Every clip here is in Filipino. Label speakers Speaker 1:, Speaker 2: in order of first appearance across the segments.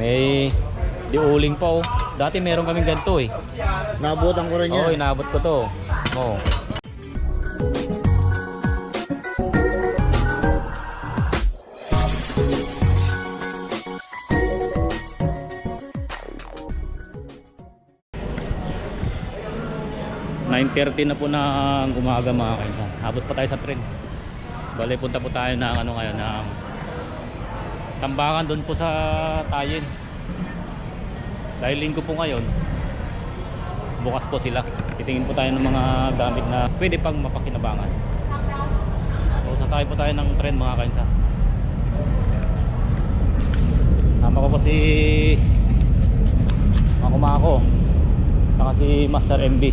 Speaker 1: May di uling pa oh. Dati meron kaming ganito eh.
Speaker 2: Nabutan ko rin
Speaker 1: Oo,
Speaker 2: yan.
Speaker 1: inaabot ko to. Oo. Thirty na po na ang umaga mga kainsan. Habot pa tayo sa tren. Bale, punta po tayo ng ano ngayon ng tambakan doon po sa Tayin. Dahil linggo po ngayon, bukas po sila. Titingin po tayo ng mga gamit na pwede pang mapakinabangan. So sasakay po tayo ng tren mga kainsa. Tama ko po si Makumako. Saka si Master MB.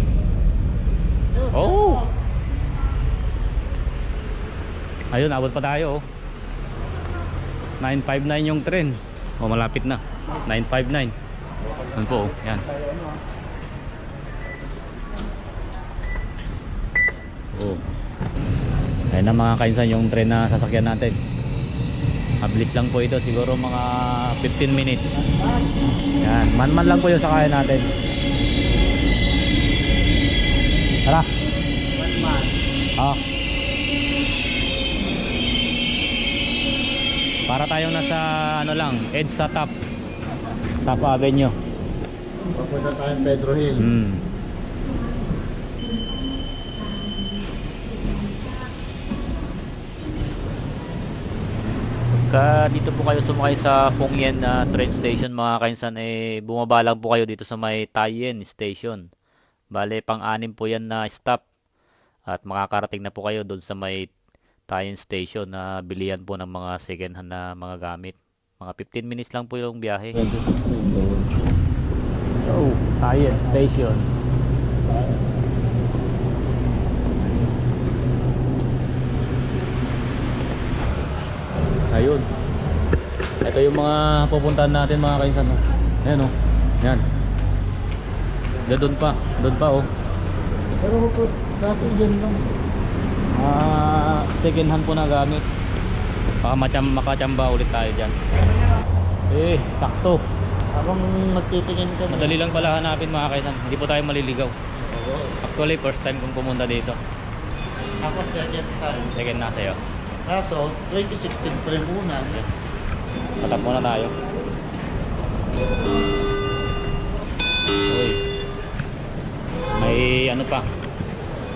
Speaker 1: Oh! Ayun, abot pa tayo oh. 959 yung tren. O malapit na. 959. Yan po, oh. yan. Oh. Ayun na mga kainsan yung tren na sasakyan natin. Mabilis lang po ito, siguro mga 15 minutes. Yan, man-man lang po yung sakayan natin. Tara. Ah. Para tayong nasa ano lang, edge sa top. Top Avenue.
Speaker 2: Papunta tayong Pedro Hill.
Speaker 1: Hmm. Pagka dito po kayo sumakay sa Pongyen na train station mga kainsan eh bumaba lang po kayo dito sa may Tayen station. Bale pang-anim po yan na stop. At makakarating na po kayo doon sa may Tayen station na bilihan po ng mga second hand na mga gamit. Mga 15 minutes lang po yung biyahe.
Speaker 2: 26 na
Speaker 1: Oh, Tayen Station. Ayun. Ito yung mga pupuntahan natin mga kainsan. Oh. Ayan oh. Yan. Doon pa. Doon pa oh.
Speaker 2: Pero po, dati dyan lang.
Speaker 1: Ah, second hand po na gamit. Baka macham makachamba ulit tayo diyan. Eh, takto.
Speaker 2: Habang nagtitingin ka
Speaker 1: Madali lang pala hanapin mga kaisan. Hindi po tayo maliligaw. Actually, first time kong pumunta dito.
Speaker 2: Ako second time.
Speaker 1: Second na sa'yo.
Speaker 2: Kaso, 2016 pa rin una.
Speaker 1: Patap muna tayo. Uy. May ano pa.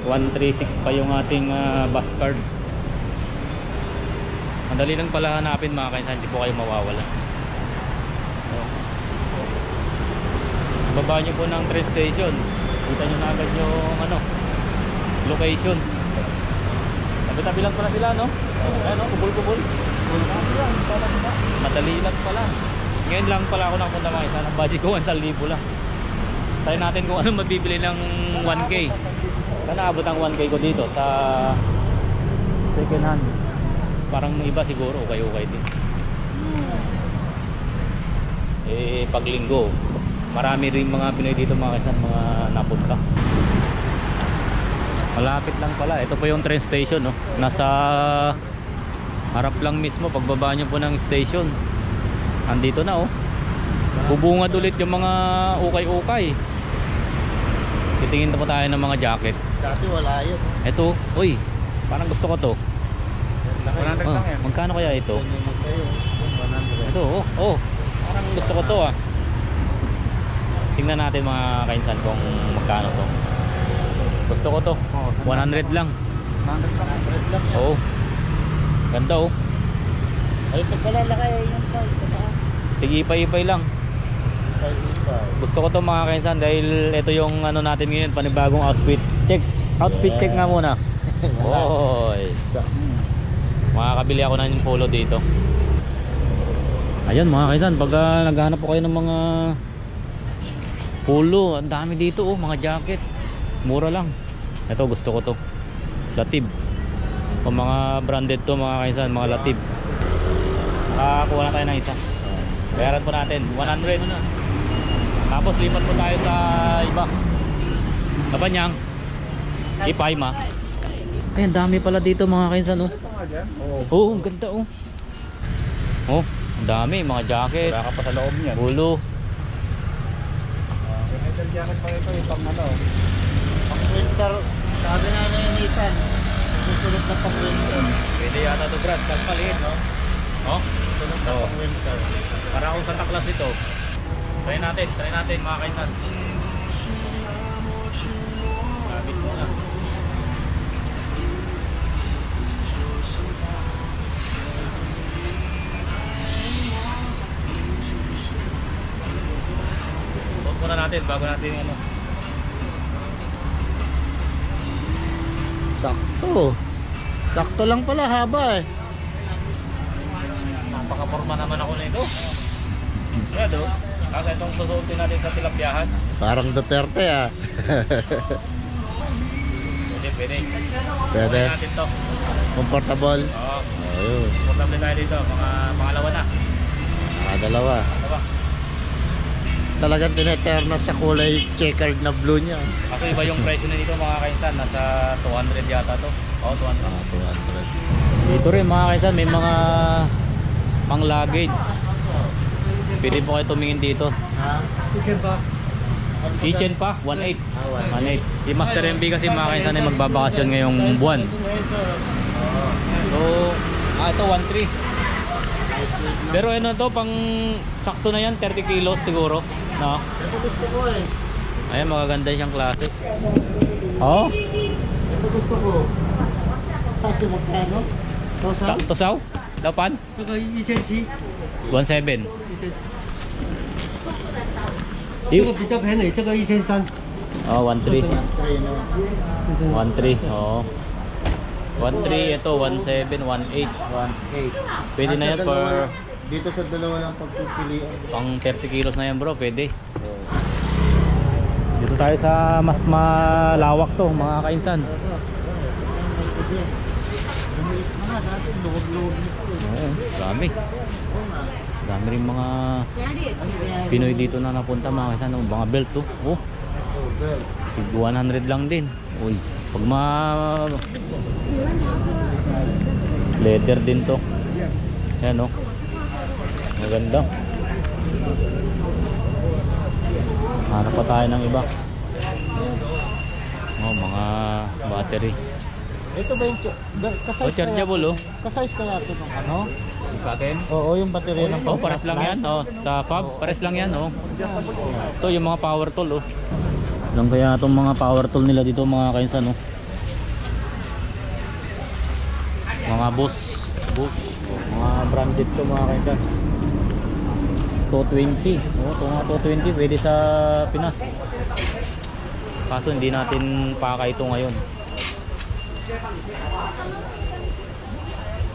Speaker 1: 136 pa yung ating ah, bus card. Madali lang pala hanapin mga kaisan. Hindi po kayo mawawala. Oh. Baba nyo po ng train station. Kita nyo na agad yung ano, location. Tabi-tabi lang pala sila, no? Ano, kubul-kubul. Madali lang pala. Ngayon lang pala ako nakapunta mga isa. Ang budget ko 1,000 lang. Try natin kung ano mabibili ng 1K. Sana abot ang 1K ko dito sa second hand. Parang iba siguro, okay-okay din. Eh, pag linggo, marami rin mga Pinoy dito mga kaisan, mga napunta. Malapit lang pala. Ito po yung train station, no? Nasa harap lang mismo pagbaba nyo po ng station. Andito na, oh. Bubungad ulit yung mga ukay-ukay. Titingin na po tayo ng mga jacket.
Speaker 2: Dati wala yun.
Speaker 1: Ito, uy, parang gusto ko to.
Speaker 2: 100
Speaker 1: Oh, magkano kaya ito?
Speaker 2: Kayo, 100.
Speaker 1: Ito, oh, oh. Parang gusto ko to, ah. Tingnan natin mga kainsan kung magkano to. Gusto ko to. 100 lang.
Speaker 2: 100 lang.
Speaker 1: Oo. Ganda, oh.
Speaker 2: Ay, ito pala lakay yung price sa taas.
Speaker 1: Tigipay-ipay lang.
Speaker 2: 585.
Speaker 1: Gusto ko to mga kainsan dahil ito yung ano natin ngayon, panibagong outfit. Check. Outfit check nga muna.
Speaker 2: Wala.
Speaker 1: Oy.
Speaker 2: Sa,
Speaker 1: Makakabili ako ng polo dito. Ayun mga kaisan, pag ah, naghahanap po kayo ng mga polo, ang dami dito oh, mga jacket. Mura lang. Ito gusto ko to. Latib. O mga branded to mga kaisan, mga latib. Nakakuha na tayo ng isa. Bayaran po natin, 100. Tapos lipat po tayo sa iba. Kapanyang. Ipayma. Ay, ang dami pala dito mga kaisan oh.
Speaker 2: Oo.
Speaker 1: Oo, ang ganda oh. Oh, Ang dami, mga jacket,
Speaker 3: Wala ka pa sa loob niyan.
Speaker 1: ulo.
Speaker 3: Uh, metal jacket pa ito, yung pang ano.
Speaker 2: Pang winter, sabi na na yung Nissan. Susunod na pang winter.
Speaker 1: Pwede yata to Brad, saan paliit, no? Oh?
Speaker 2: Susunod na pang winter.
Speaker 1: Para kung Santa Claus ito. Try natin, try natin mga kaisan. Gamit mo na. Suot muna natin bago natin ano.
Speaker 2: Sakto. Sakto lang pala haba eh.
Speaker 1: Napaka-forma naman ako nito. Kaya do, kasi itong susuotin natin sa tilapyahan.
Speaker 2: Parang Duterte ah.
Speaker 1: Pwede, pwede.
Speaker 2: Pwede.
Speaker 1: Kunin natin to.
Speaker 2: Comfortable.
Speaker 1: Oo,
Speaker 2: Ayun.
Speaker 1: komportable tayo dito. Mga pangalawa na.
Speaker 2: Nakadalawa.
Speaker 1: Diba?
Speaker 2: Talagang tineterno sa kulay checkered na blue niya.
Speaker 1: Kasi iba yung presyo na dito mga kainsan. Nasa 200 yata to. Oo, 200.
Speaker 2: Ah, 200.
Speaker 1: Dito rin mga kainsan, may mga pang luggage. Pwede po kayo tumingin dito.
Speaker 2: Ha?
Speaker 1: Kitchen pa. Kitchen
Speaker 2: pa,
Speaker 1: 1.8. 1.8. Ah, si Master MB kasi makakain sana magbabakasyon ngayong buwan. Oh. So, ah, ito 1.3. Pero ano to, pang sakto na yan, 30 kilos siguro. No?
Speaker 2: gusto ko eh.
Speaker 1: Ayan, magaganda siyang klase. Oh? oh?
Speaker 2: Ito gusto ko. Taso magkano? Tosaw?
Speaker 1: Tosaw? Lapan?
Speaker 2: Saka
Speaker 1: 1.7.
Speaker 2: 1.7.
Speaker 1: Yung
Speaker 2: pick up Henry, tsaka 1,000.
Speaker 1: Oh,
Speaker 2: 1,300.
Speaker 1: 1,300, oo. 1,300, ito, 1,700,
Speaker 2: 1,800.
Speaker 1: Pwede na yan per...
Speaker 2: Dito sa dalawa lang pagpipilian.
Speaker 1: Pang 30 kilos na yan bro, pwede. Dito tayo sa mas malawak to, mga kainsan. Dami. Dami rin mga? Pinoy dito na napunta mga kainsan. Oh, mga belt to. Oh,
Speaker 2: Oh, girl.
Speaker 1: tig 100 lang din. Uy, pag ma... Leather din to. Ayan oh. Maganda. Hanap pa tayo ng iba. Oh, mga battery.
Speaker 2: Ito ba yung ga-
Speaker 1: Oh,
Speaker 2: kasize
Speaker 1: chargeable oh.
Speaker 2: kasize kaya ito ng ano?
Speaker 1: Paten?
Speaker 2: Oo, yung baterya ng
Speaker 1: Oh, pares lang yan. Oh, sa pub, pares lang yan. Oh. Ito yung mga power tool. Oh. Lang kaya itong mga power tool nila dito mga kainsan. Oh. Mga boss. Boss. Mga branded to mga kainsan. 220. Oh, ito mga 220 pwede sa Pinas. Kaso hindi natin paka ito ngayon.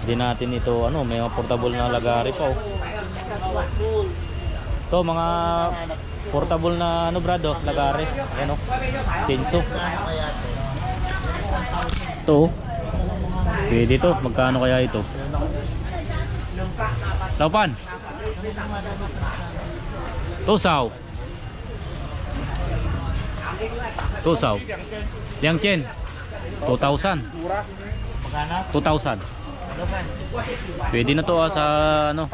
Speaker 1: Hindi natin ito ano, may mga portable na lagari pa oh. To mga portable na ano brado, lagari. Ayan oh.
Speaker 2: Ito?
Speaker 1: Ito oh. Pwede to. Magkano kaya ito? Laupan. Tusaw. Tusaw. Liang Chen. 2,000.
Speaker 2: Magkano?
Speaker 1: 2,000. Pwede na to ah, sa ano,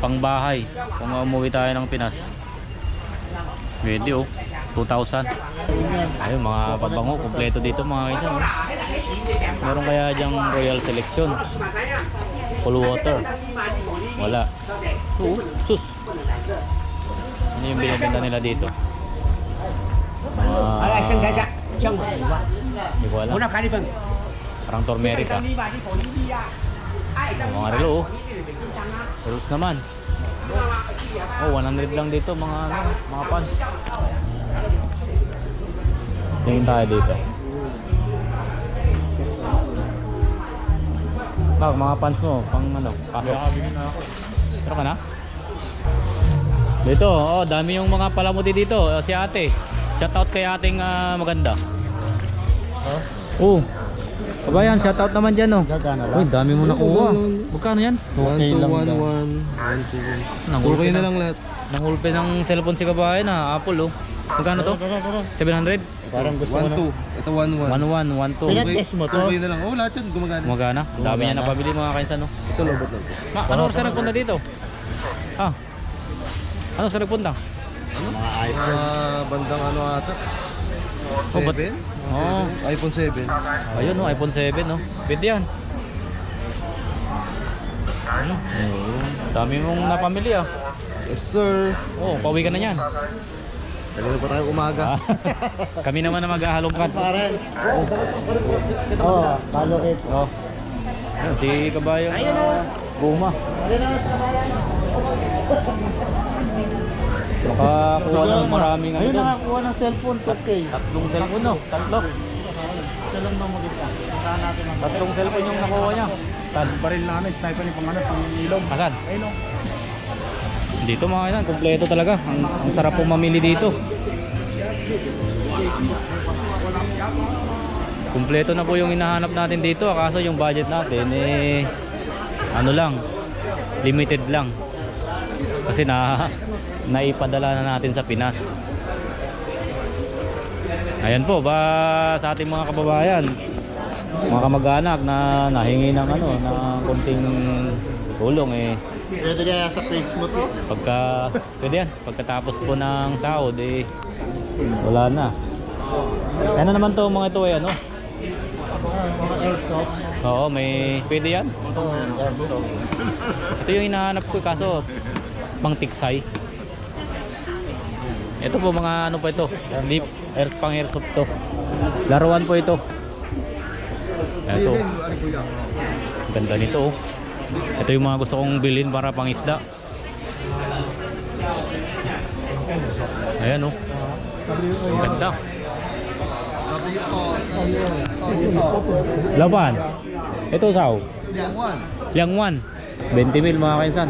Speaker 1: pangbahay. Kung umuwi tayo ng Pinas. Pwede oh. 2,000. Ayun, mga pabango. Kompleto dito mga isa. Oh. Meron kaya diyang Royal Selection. Full water. Wala. Oo, sus. Ano yung binibenta nila dito? Mga... Hindi ko alam. Parang Tormerica. Oh, mga relo oh. Relos naman. Oh, 100 lang dito mga ano, mga pants. Tingin tayo dito. Bak, mga pants mo, pang ano, pasok.
Speaker 3: na ako.
Speaker 1: Meron ka na? Dito, oh, dami yung mga palamuti dito. Oh, si ate. Shoutout kay ating ah, maganda.
Speaker 2: Oh?
Speaker 1: Oh. Kabayan, shoutout naman dyan oh.
Speaker 2: Gagana
Speaker 1: Uy, dami mo nakuha. Magkano yan?
Speaker 2: Okay lang daw.
Speaker 4: 1, 1, 1, 2, 1.
Speaker 1: Nangulpe
Speaker 4: Okay na
Speaker 1: ng,
Speaker 4: lang lahat.
Speaker 1: nangulpe ng cellphone si kabayan na Apple oh. Magkano to?
Speaker 2: Tara, tara.
Speaker 1: 700?
Speaker 2: Parang gusto ko na.
Speaker 3: 1-2. Ito 1-1.
Speaker 1: 1112.
Speaker 2: Pinat- Test mo to?
Speaker 3: Tuloy na lang. Oo, lahat yan. Gumagana.
Speaker 1: Gumagana. Dami niya napabili mga kainsan no.
Speaker 3: Ito lobot lang.
Speaker 1: Ma, ano oras ka nagpunta dito? Ah. Ano oras ka nagpunta?
Speaker 2: Mga iPhone.
Speaker 3: Bandang ano ata?
Speaker 1: Oh, ba't-
Speaker 3: 7?
Speaker 1: Oh.
Speaker 3: iPhone 7.
Speaker 1: Ayun no, iPhone 7 no. Pwede yan. Ano? Dami mong napamili ah.
Speaker 3: Yes, sir.
Speaker 1: Oh, pauwi ka na yan.
Speaker 3: Kanina pa tayo umaga.
Speaker 1: Ah. Kami naman na maghahalongkat.
Speaker 2: Paren. Oh, follow it.
Speaker 1: Oh. Ayun, si Kabayo.
Speaker 2: Ayun, oh.
Speaker 1: Buma.
Speaker 2: Ayun na, sa bayan.
Speaker 1: Nakakuha ng maraming ano
Speaker 2: Ayun,
Speaker 1: doon.
Speaker 2: nakakuha ng cellphone 4K.
Speaker 1: Tatlong cellphone no. Tatlo.
Speaker 2: Saan natin ang
Speaker 1: Tatlong cellphone yung nakuha niya. Saan?
Speaker 3: Baril na ano, sniper ni pang ano, pang ilong.
Speaker 1: Asan?
Speaker 3: Ayun o.
Speaker 1: Dito mga kaisan, kumpleto talaga. Ang, ang sarap pong mamili dito. Kumpleto na po yung hinahanap natin dito. Kaso yung budget natin eh ano lang, limited lang. Kasi na naipadala na natin sa Pinas. Ayan po, ba sa ating mga kababayan, mga kamag-anak na nahingi ng ano, ng konting tulong eh
Speaker 2: Pwede kaya sa page mo to?
Speaker 1: Pagka, pwede yan. Pagkatapos po ng sahod, eh, wala na. Ano naman to mga ito eh, ano?
Speaker 2: Mga airsoft.
Speaker 1: Oo, may, pwede yan.
Speaker 2: Ito, airsoft.
Speaker 1: Ito yung hinahanap ko, kaso, pang tiksay. Ito po mga ano pa ito, hindi, air, pang airsoft to. Laruan po ito. Ito, ganda nito oh. Ito yung mga gusto kong bilhin para pang isda. Ayan oh. Ganda. Laban. Ito sao. Liangwan. 20 mil mga kainsan.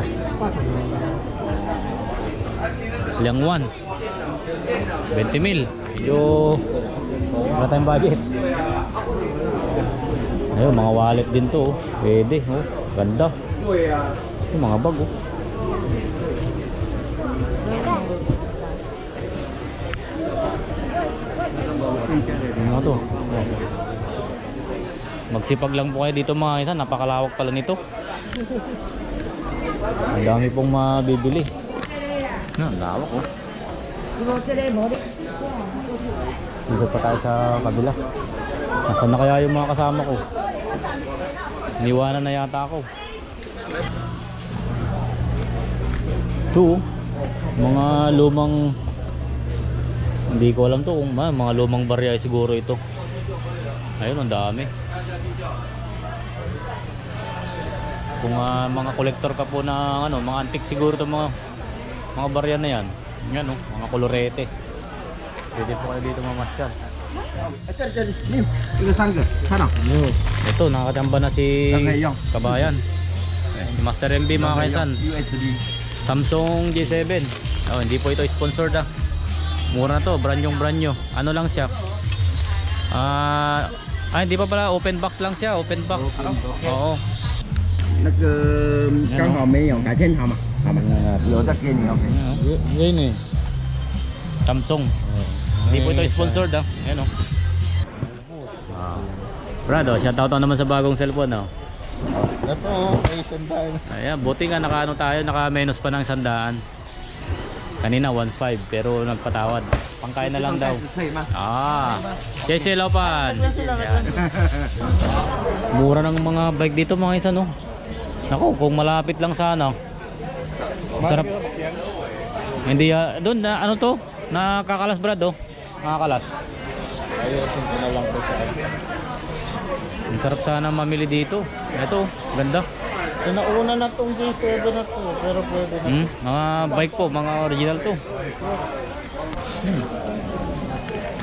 Speaker 1: Liangwan. 20 mil. Medyo wala tayong budget. Ayun, mga wallet din to. oh. Pwede. Oh. Ganda. Yung mga bag. Oh. Ano to? Magsipag lang po kayo dito mga isa. Napakalawak pala nito. Ang dami pong mabibili. Ano, ang lawak oh. Dito pa tayo sa kabila. Nasaan na kaya yung mga kasama ko? Niwanan na yata ako. Ito, oh. mga lumang hindi ko alam to kung ma, mga lumang barya siguro ito. Ayun, ang dami. Kung ah, mga kolektor ka po ng ano, mga antique siguro to mga mga barya na yan. Yan oh, mga kolorete. Pwede po kayo dito mamasyal.
Speaker 3: Ito sangga. Sana.
Speaker 1: Ito, nakakatamba na si
Speaker 3: Kangayong.
Speaker 1: Kabayan. Si Master MB mga kaisan.
Speaker 3: USB.
Speaker 1: Samsung J7. Oh, hindi po ito sponsored ah. Mura na to, brand yung brand nyo. Ano lang siya? Ah, ah, hindi pa pala open box lang siya, open box. Oo.
Speaker 3: 那个
Speaker 1: 刚好
Speaker 3: 没有，改天好嘛？ Kamangin natin. Lodak yun eh, okay.
Speaker 1: Ayan, oh.
Speaker 2: Y- yun eh.
Speaker 1: Samsung. Hindi po ito eh. sponsored ah. Ayan oh. Wow. Brad, oh, shoutout na naman sa bagong cellphone oh.
Speaker 2: Ito, oh, may sandaan.
Speaker 1: Ayan, buti nga naka ano tayo, naka menos pa ng sandaan. Kanina 1.5 pero nagpatawad. Pangkain na lang daw. Ah. Jay Silopan. Yan. Mura ng mga bike dito mga isa no. Nako, kung malapit lang sana. Sarap. Hindi ah, doon na ano to? Nakakalas brad oh. Nakakalas.
Speaker 2: Ayusin ko na lang po sa
Speaker 1: Ang sarap sana mamili dito. Ito, ganda.
Speaker 2: Pinauna na tong J7 na to, pero pwede na.
Speaker 1: Hmm, mga bike po, mga original to. Hmm.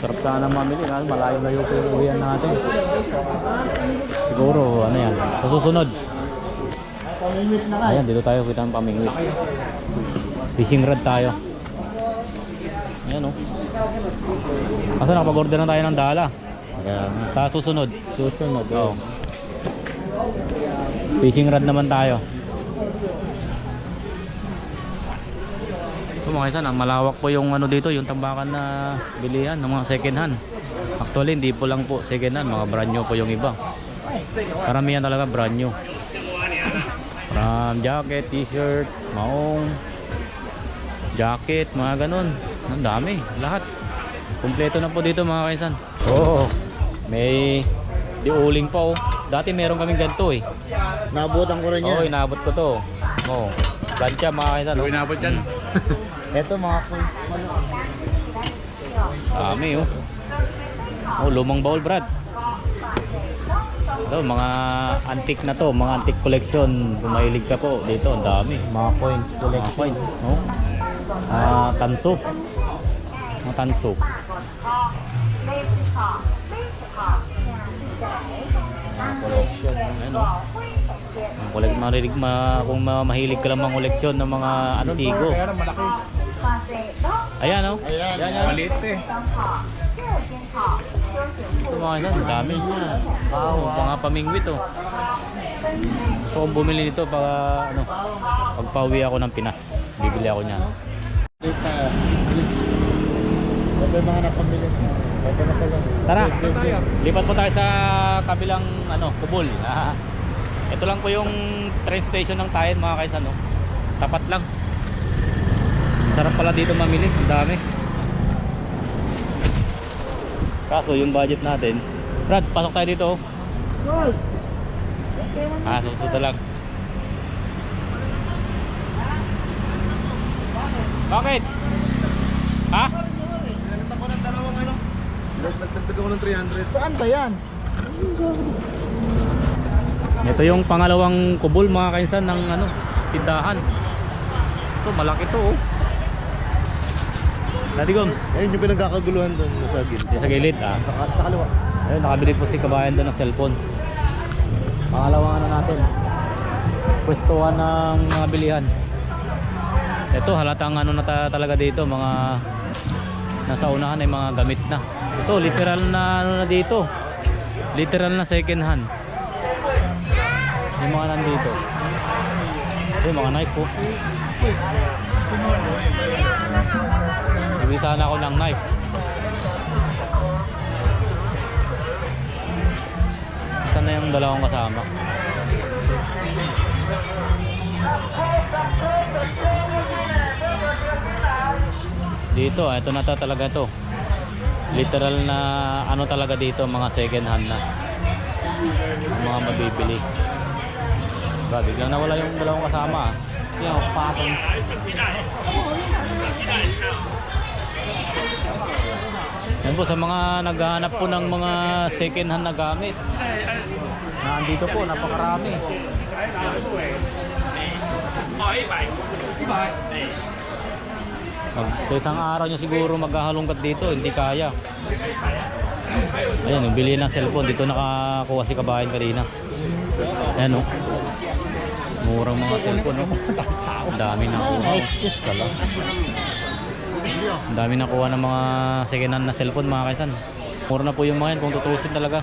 Speaker 1: Sarap sana mamili, kaso malayo-layo po yung uwian natin. Siguro, ano yan, sa susunod.
Speaker 2: Pamimit na ka.
Speaker 1: Ayan, dito tayo kita ng pamingwit. Fishing rod tayo. Ayan oh. Kaso nakapag-order na tayo ng dala.
Speaker 2: Kaya nga.
Speaker 1: Sa susunod.
Speaker 2: Susunod.
Speaker 1: Oo.
Speaker 2: Oh.
Speaker 1: Fishing rod naman tayo. So, mga ang malawak po yung ano dito, yung tambakan na bilihan ng mga second hand. Actually, hindi po lang po second hand, mga brand new po yung iba. Karamihan talaga brand new. From jacket, t-shirt, maong, jacket, mga ganun. Ang dami, lahat. Kumpleto na po dito mga kaisan. Oo, may di uling pa oh. Dati meron kaming ganito eh.
Speaker 2: Nabutan ko rin yan.
Speaker 1: inabot ko to. Oo. Plancha mga kaisan. Oh.
Speaker 3: inabot yan.
Speaker 2: Ito mga coins.
Speaker 1: Dami oh. Oh, lumang baul Brad. Ito, mga antique na to, mga antique collection. Kung mahilig ka po dito, ang dami.
Speaker 2: Mga coins
Speaker 1: Mga
Speaker 2: collection.
Speaker 1: coin, no? Ah, tanso. Mga tanso.
Speaker 2: Collection.
Speaker 1: Ayun oh. Ang collect marilig ma kung ma mahilig ka lang mga koleksyon ng mga ano ligo.
Speaker 3: malaki.
Speaker 1: Ayan oh.
Speaker 2: Ayan.
Speaker 1: Yan, yan.
Speaker 3: Maliit eh.
Speaker 1: Ito mga ang dami. Wow, mga pamingwit oh. Gusto kong bumili nito para ano, pagpauwi ako ng Pinas. Bibili ako niyan.
Speaker 2: Ito yung mga napamili. Ito na pala.
Speaker 1: Tara, lipat po tayo sa kabilang ano, kubol. Ah, ito lang po yung train station ng Tayen mga kaisan. No? Tapat lang. Sarap pala dito mamili. Ang dami. Kaso yung budget natin. Brad, pasok tayo dito. oh. Ah, susunod lang. Bakit? Ha?
Speaker 3: Nagtag ko ng dalawang ano. Nagtagtag ako ng 300.
Speaker 2: Saan ba yan?
Speaker 1: Ito yung pangalawang kubol mga kainsan ng ano, tindahan. Ito, malaki to oh. Daddy Gomes,
Speaker 3: Ayun yung pinagkakaguluhan doon sa gilid.
Speaker 1: yung sa gilid ah.
Speaker 2: Sa, sa kaliwa.
Speaker 1: Ayun, nakabili po si kabayan doon ng cellphone. Pangalawang ano natin. Pwestuhan ng mga bilihan. Ito, halatang ano na ta- talaga dito, mga nasa unahan ay mga gamit na. Ito, literal na ano na dito. Literal na second hand. Yung mga nandito. Ito, yung mga knife po. Bibili sana ako ng knife. Saan na yung dalawang kasama? Dito, ah, ito na ta talaga to. Literal na ano talaga dito, mga second hand na. Mga mabibili. Ba, biglang nawala yung dalawang kasama. ah. Yan, patong. Yan po sa mga naghahanap po ng mga second hand na gamit. Nandito po, napakarami. Mag, sa isang araw nyo siguro maghahalongkat dito, hindi kaya. Ayan, yung bili ng cellphone, dito nakakuha si kabayan kanina. Ayan o. Murang mga cellphone o. Ang dami na
Speaker 2: kiss ka lang.
Speaker 1: Ang dami na kuha ng mga second hand na cellphone mga kaisan. Mura na po yung mga yan kung tutusin talaga.